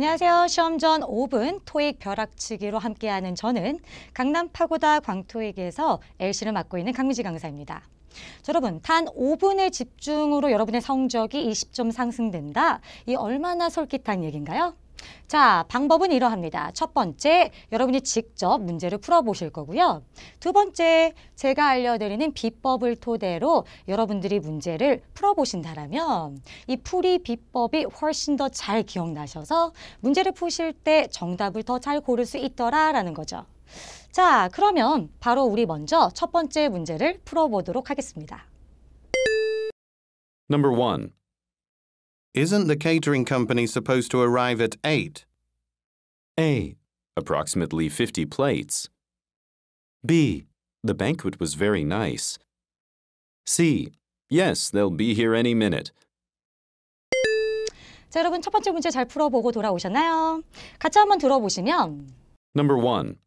안녕하세요. 시험 전 5분 토익 벼락치기로 함께하는 저는 강남 파고다 광토익에서 LC를 맡고 있는 강미지 강사입니다. 자, 여러분, 단 5분의 집중으로 여러분의 성적이 20점 상승된다. 이 얼마나 솔깃한 얘기인가요? 자, 방법은 이러합니다. 첫 번째, 여러분이 직접 문제를 풀어보실 거고요. 두 번째, 제가 알려드리는 비법을 토대로 여러분들이 문제를 풀어보신다라면 이 풀이 비법이 훨씬 더 잘 기억나셔서 문제를 푸실 때 정답을 더 잘 고를 수 있더라라는 거죠. 자, 그러면 바로 우리 먼저 첫 번째 문제를 풀어보도록 하겠습니다. Number 1. Isn't the catering company supposed to arrive at 8? A. Approximately 50 plates. B. The banquet was very nice. C. Yes, they'll be here any minute. 자, 여러분 첫 번째 문제 잘 풀어보고 돌아오셨나요? 같이 한번 들어보시면 Number 1.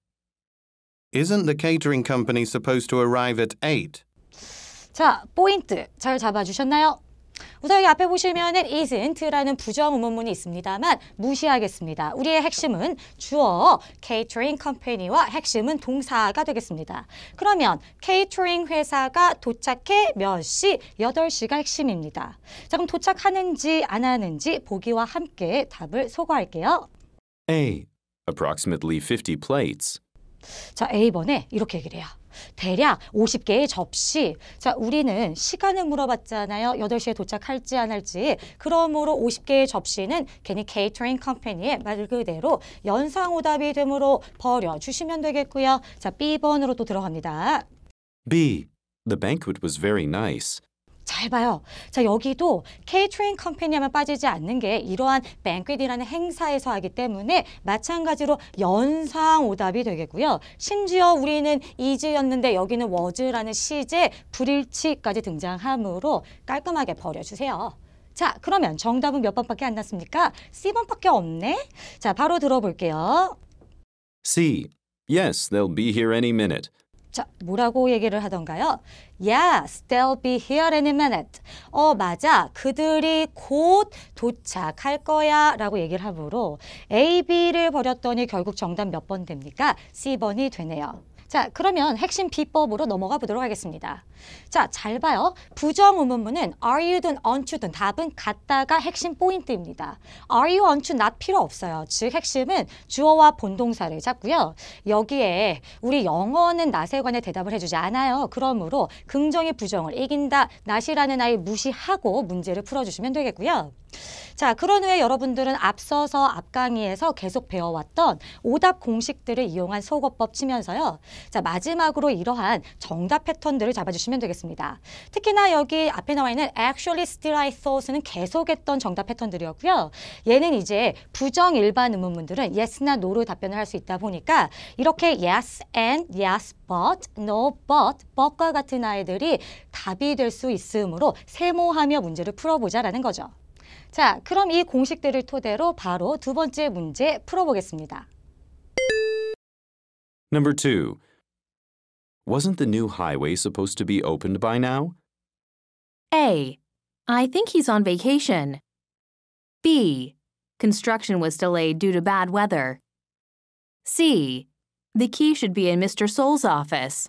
Isn't the catering company supposed to arrive at 8? 자, 포인트 잘 잡아주셨나요? 우선 여기 앞에 보시면 은 isn't라는 부정 의문문이 있습니다만 무시하겠습니다. 우리의 핵심은 주어 catering company와 핵심은 동사가 되겠습니다. 그러면 catering 회사가 도착해 몇 시? 8시가 핵심입니다. 자, 그럼 도착하는지 안 하는지 보기와 함께 답을 소거할게요. A. Approximately 50 plates. 자, A번에 이렇게 얘기를 해요. 대략 50개의 접시. 자, 우리는 시간을 물어봤잖아요. 8시에 도착할지 안 할지. 그러므로 50개의 접시는 괜히 케이터링 컴퍼니의 말 그대로 연상오답이 되므로 버려주시면 되겠고요. 자, B번으로 또 들어갑니다. B. The banquet was very nice. 잘 봐요. 자, 여기도 케이터링 컴퍼니 하면 빠지지 않는 게 이러한 뱅퀴이라는 행사에서 하기 때문에 마찬가지로 연상 오답이 되겠고요. 심지어 우리는 이즈였는데 여기는 워즈라는 시제 불일치까지 등장하므로 깔끔하게 버려주세요. 자, 그러면 정답은 몇 번밖에 안 났습니까? C번밖에 없네. 자, 바로 들어볼게요. C. Yes, they'll be here any minute. 자, 뭐라고 얘기를 하던가요? Yes, they'll be here in a minute. 어, 맞아. 그들이 곧 도착할 거야. 라고 얘기를 하므로 A, B를 버렸더니 결국 정답 몇 번 됩니까? C번이 되네요. 자, 그러면 핵심 비법으로 넘어가 보도록 하겠습니다. 자, 잘 봐요. 부정 의문문은 are you든 aren't 답은 같다가 핵심 포인트입니다. are you, aren't not 필요 없어요. 즉 핵심은 주어와 본동사를 잡고요. 여기에 우리 영어는 not에 관해 대답을 해주지 않아요. 그러므로 긍정이 부정을 이긴다. not이라는 아이 무시하고 문제를 풀어주시면 되겠고요. 자, 그런 후에 여러분들은 앞서서 앞 강의에서 계속 배워왔던 오답 공식들을 이용한 소거법 치면서요. 자, 마지막으로 이러한 정답 패턴들을 잡아주시면 되겠습니다. 특히나 여기 앞에 나와 있는 actually still I thought는 계속했던 정답 패턴들이었고요. 얘는 이제 부정 일반 의문문들은 yes나 no로 답변을 할 수 있다 보니까 이렇게 yes and yes but, no but, but과 같은 아이들이 답이 될 수 있으므로 세모하며 문제를 풀어보자라는 거죠. 자, 그럼 이 공식들을 토대로 바로 두 번째 문제 풀어보겠습니다. Number 2. Wasn't the new highway supposed to be opened by now? A. I think he's on vacation. B. Construction was delayed due to bad weather. C. The key should be in Mr. Soul's office.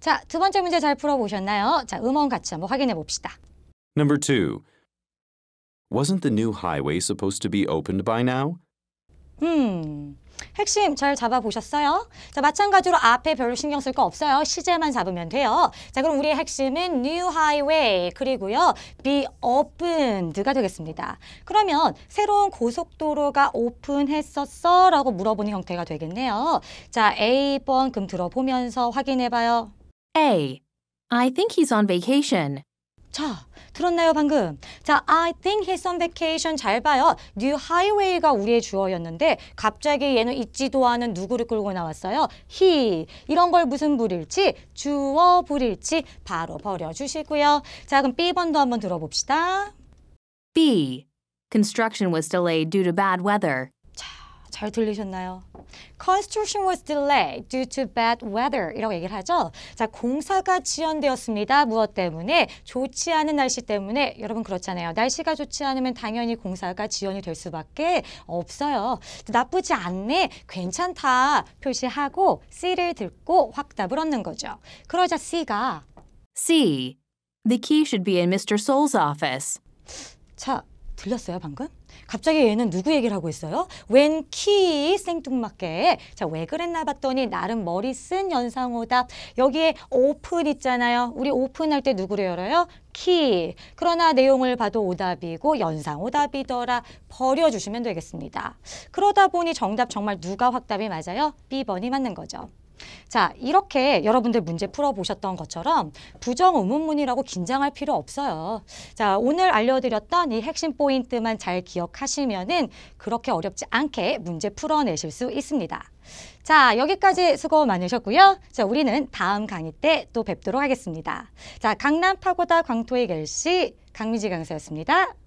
자, 두 번째 문제 잘 풀어보셨나요? 자, 음원 같이 한번 확인해 봅시다. Number 2. Wasn't the new highway supposed to be opened by now? 음, 핵심 잘 잡아보셨어요? 자, 마찬가지로 앞에 별로 신경 쓸 거 없어요. 시제만 잡으면 돼요. 자, 그럼 우리의 핵심은 new highway 그리고요 be opened가 되겠습니다. 그러면 새로운 고속도로가 오픈했었어? 라고 물어보는 형태가 되겠네요. 자, A번 그럼 들어보면서 확인해봐요. A. I think he's on vacation. 자, 들었나요 방금? 자, I think he's on vacation 잘 봐요. new highway가 우리의 주어였는데 갑자기 얘는 있지도 않은 누구를 끌고 나왔어요? he. 이런 걸 무슨 불일치? 주어 불일치 바로 버려주시고요. 자, 그럼 B번도 한번 들어봅시다. B. Construction was delayed due to bad weather. 잘 들리셨나요? Construction was delayed due to bad weather 이라고 얘기를 하죠. 자, 공사가 지연되었습니다. 무엇 때문에? 좋지 않은 날씨 때문에. 여러분 그렇잖아요. 날씨가 좋지 않으면 당연히 공사가 지연이 될 수밖에 없어요. 나쁘지 않네, 괜찮다 표시하고 C를 듣고 확답을 얻는 거죠. 그러자 C가 C. The key should be in Mr. Soul's office. 자, 들렸어요, 방금? 갑자기 얘는 누구 얘기를 하고 있어요? 웬 키 생뚱맞게. 자, 왜 그랬나 봤더니 나름 머리 쓴 연상오답. 여기에 오픈 있잖아요. 우리 오픈할 때 누구를 열어요? 키. 그러나 내용을 봐도 오답이고 연상 오답이더라. 버려주시면 되겠습니다. 그러다 보니 정답 정말 누가 확답이 맞아요? B번이 맞는 거죠. 자, 이렇게 여러분들 문제 풀어보셨던 것처럼 부정 의문문이라고 긴장할 필요 없어요. 자, 오늘 알려드렸던 이 핵심 포인트만 잘 기억하시면은 그렇게 어렵지 않게 문제 풀어내실 수 있습니다. 자, 여기까지 수고 많으셨고요. 자, 우리는 다음 강의 때 또 뵙도록 하겠습니다. 자, 강남 파고다 광토의 결시 강미지 강사였습니다.